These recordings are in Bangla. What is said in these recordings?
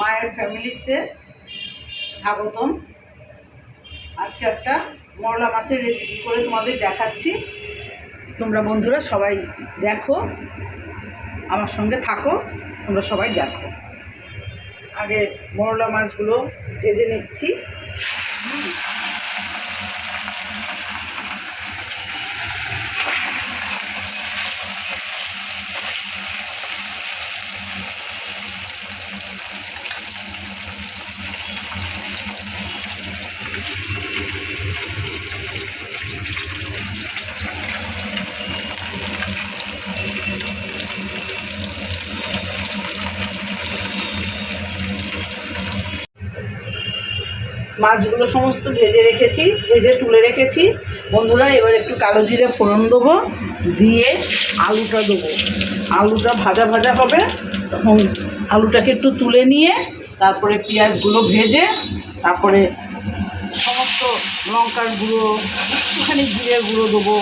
মায়ের ফ্যামিলিতে স্বাগতম। আজকে একটা মরলা মাছের রেসিপি করে তোমাদের দেখাচ্ছি। তোমরা বন্ধুরা সবাই দেখো, আমার সঙ্গে থাকো, তোমরা সবাই দেখো। আগে মরলা মাছগুলো ভেজে নিচ্ছি। মাছগুলো সমস্ত ভেজে রেখেছি, ভেজে তুলে রেখেছি। বন্ধুরা, এবার একটু কালো জিরে ফোড়ন দেবো, দিয়ে আলুটা দেবো। আলুটা ভাজা ভাজা হবে, তখন আলুটাকে একটু তুলে নিয়ে তারপরে পেঁয়াজগুলো ভেজে, তারপরে সমস্ত লঙ্কার গুঁড়ো, একটুখানি জিরে গুঁড়ো দেবো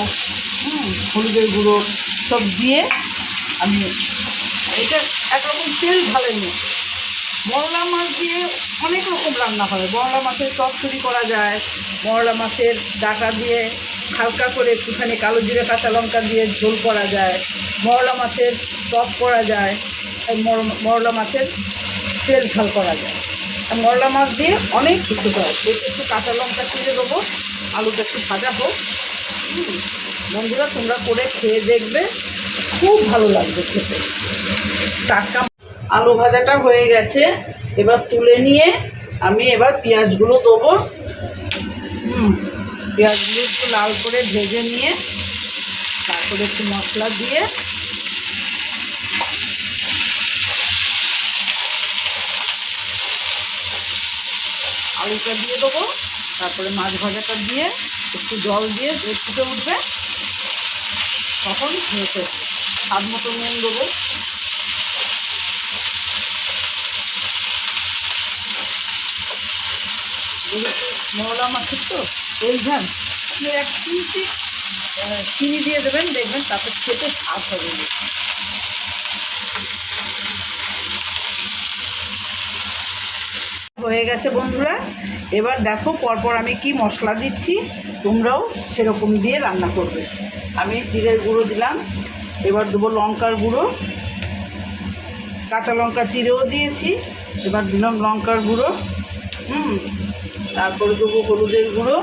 হলুদের গুঁড়ো সব দিয়ে আমি, এটা একরকম তেল ঢালে নিই। মরলা মাছ দিয়ে অনেক রকম রান্না হয়। মরলা মাছের চচ্চড়ি করা যায়, মরলা মাছের ডাটা দিয়ে হালকা করে একটুখানি কালো জিরে, কাঁচা লঙ্কা দিয়ে ঝোল করা যায়, মরলা মাছের টক করা যায় মরলা মাছের তেল ঝাল করা যায়। আর মরলা মাছ দিয়ে অনেক কিছু হয় এতে একটু কাঁচা লঙ্কা চিড়ে দেবো, আলুটা একটু ভাজা হোক। বন্ধুরা, তোমরা করে খেয়ে দেখবে, খুব ভালো লাগবে খেতে। টাটকা আলু ভাজাটা হয়ে গেছে। এবার তুলে নিয়ে আমি এবার পেঁয়াজগুলো দেবো। হুম, পেঁয়াজগুলো একটু লাল করে ভেজে নিয়ে তারপরে একটু মশলা দিয়ে আলুটা দিয়ে দেবো। তারপরে মাছ ভাজাটা দিয়ে একটু জল দিয়ে ফুটে উঠবে। তখন স্বাদ মতো নুন দেবো। মহলা মাছের তো তেল ঝাল। আপনি এক আহ, চিনি দিয়ে দেবেন দেখবেন তাতে খেতে স্বাদ হবে। হয়ে গেছে বন্ধুরা এবার দেখো পরপর আমি কি মশলা দিচ্ছি তোমরাও সেরকম দিয়ে রান্না করবে। আমি জিরের গুঁড়ো দিলাম এবার দেবো লঙ্কার গুঁড়ো। কাঁচা লঙ্কা চিড়েও দিয়েছি এবার দিলাম লঙ্কার গুঁড়ো। হুম তারপরে দেবো হলুদের গুঁড়ো।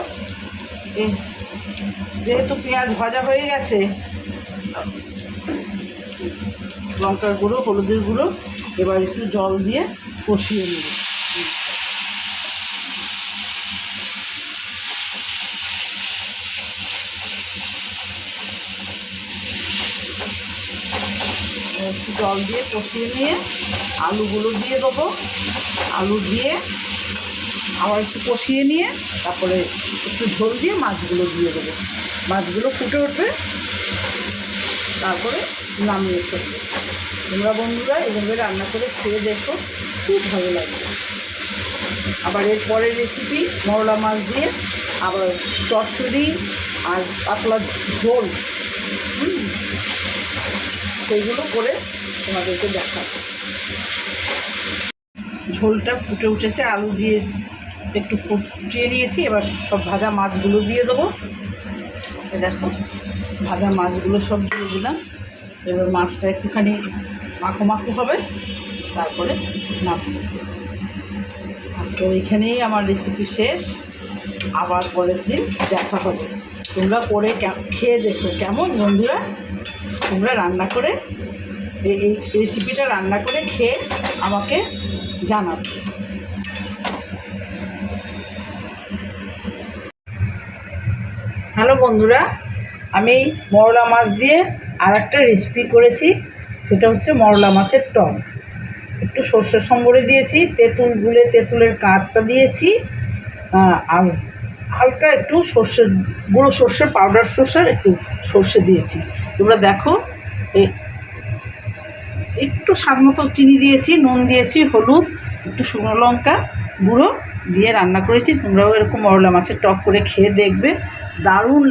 যেহেতু পেঁয়াজ ভাজা হয়ে গেছে, লঙ্কার গুঁড়ো, হলুদের গুঁড়ো, এবার একটু জল দিয়ে কষিয়ে নেব। একটু জল দিয়ে কষিয়ে নিয়ে আলুগুলো দিয়ে দেবো। আলু দিয়ে আবার একটু কষিয়ে নিয়ে, তারপরে একটু ঝোল দিয়ে মাছগুলো দিয়ে দেবো। মাছগুলো ফুটে উঠবে, তারপরে নামিয়ে ফেলবে। তোমরা বন্ধুরা এভাবে রান্না করে খেয়ে দেখো, খুব ভালো লাগবে। আবার এর পরের রেসিপি মরলা মাছ দিয়ে, আবার চচ্চড়ি আর পাতলা ঝোল। সেইগুলো করে তোমাদেরকে দেখাবো। ঝোলটা ফুটে উঠেছে, আলু দিয়ে একটু ফুটিয়ে নিয়েছি, এবার সব ভাজা মাছগুলো দিয়ে দেবো। দেখো, ভাজা মাছগুলো সব দিয়ে দিলাম। এবার মাছটা একটুখানি মাখো মাখো হবে, তারপরে নামিয়ে আজকে এইখানেই আমার রেসিপি শেষ। আবার পরের দিন দেখা হবে। তোমরা করে খেয়ে দেখো কেমন বন্ধুরা। তোমরা রান্না করে এই রেসিপিটা রান্না করে খেয়ে আমাকে জানাবে। হ্যালো বন্ধুরা, আমি মরলা মাছ দিয়ে আর একটা রেসিপি করেছি, সেটা হচ্ছে মরলা মাছের টক। একটু সর্ষের সম্বরে দিয়েছি, তেঁতুল গুলে তেঁতুলের কাঠটা দিয়েছি আর হালকা একটু সর্ষের গুঁড়ো সর্ষের পাউডার সর্ষের একটু সর্ষে দিয়েছি। তোমরা দেখো একটু স্বাদ মতো চিনি দিয়েছি, নুন দিয়েছি, হলুদ, একটু শুকনো লঙ্কা গুঁড়ো দিয়ে রান্না করেছি। তোমরাও এরকম মরলা মাছের টক করে খেয়ে দেখবে। দারুণ